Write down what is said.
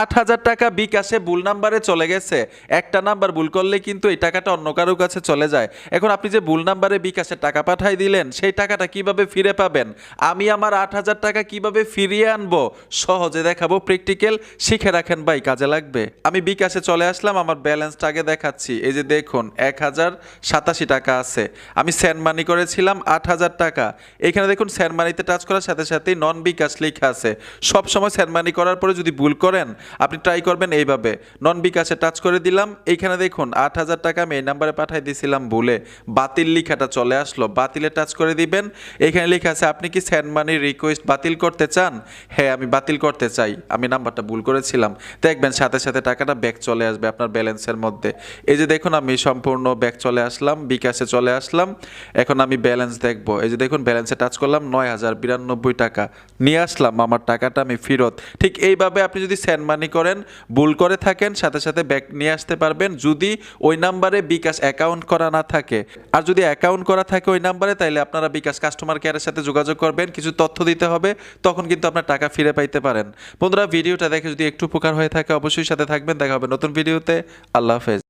আট হাজার টাকা বিকাশে ভুল নাম্বারে চলে গেছে। একটা নাম্বার ভুল করলে কিন্তু এই টাকাটা অন্য কারোর কাছে চলে যায়। এখন আপনি যে ভুল নাম্বারে বিকাশে টাকা পাঠাই দিলেন, সেই টাকাটা কীভাবে ফিরে পাবেন? আমি আমার আট হাজার টাকা কীভাবে ফিরিয়ে আনব? সহজে দেখাবো প্র্যাকটিক্যাল, শিখে রাখেন ভাই, কাজে লাগবে। আমি বিকাশে চলে আসলাম, আমার ব্যালেন্সটা আগে দেখাচ্ছি। এই যে দেখুন, এক হাজার সাতাশি টাকা আছে। আমি স্যান্ড মানি করেছিলাম আট হাজার টাকা। এখানে দেখুন স্যান্ড মানিতে টাচ করার সাথে সাথেই নন বিকাশ লেখা আছে। সব সময় স্যান্ড মানি করার পরে যদি ভুল করেন আপনি ট্রাই করবেন এইভাবে। নন বিকাশে টাচ করে দিলাম। এইখানে দেখুন, আট হাজার টাকা আমি এই নাম্বারে পাঠিয়ে দিয়েছিলাম ভুলে। বাতিল লিখাটা চলে আসলো। বাতিলে টাচ করে দিবেন। এখানে লেখা আছে, আপনি কি স্যান্ড মানি রিকোয়েস্ট বাতিল করতে চান? হ্যাঁ আমি বাতিল করতে চাই। আমি নাম্বারটা ভুল করেছিলাম। দেখবেন সাথে সাথে টাকাটা ব্যাক চলে আসবে আপনার ব্যালেন্সের মধ্যে। এই যে দেখুন, আমি সম্পূর্ণ ব্যাক চলে আসলাম, বিকাশে চলে আসলাম। এখন আমি ব্যালেন্স দেখব। এই যে দেখুন ব্যালেন্সে টাচ করলাম, নয় হাজার বিরানব্বই টাকা। নিয়ে আসলাম, আমার টাকাটা আমি ফেরত। ঠিক এইভাবে আপনি যদি স্যান্ড মানি করেন, ভুল করে থাকেন, সাথে সাথে ব্যাক নিয়ে আসতে পারবেন যদি ওই নাম্বারে বিকাশ অ্যাকাউন্ট করা না থাকে। আর যদি অ্যাকাউন্ট করা থাকে ওই নাম্বারে তাহলে আপনারা বিকাশ কাস্টমার কেয়ারের সাথে যোগাযোগ করবেন, কিছু তথ্য দিতে হবে, তখন কিন্তু আপনার টাকা ফিরে পাইতে পারেন। বন্ধুরা, ভিডিওটা দেখে যদি একটু উপকার হয়ে থাকে, অবশ্যই সাথে থাকবেন। দেখা হবে নতুন ভিডিওতে। আল্লাহ হাফেজ।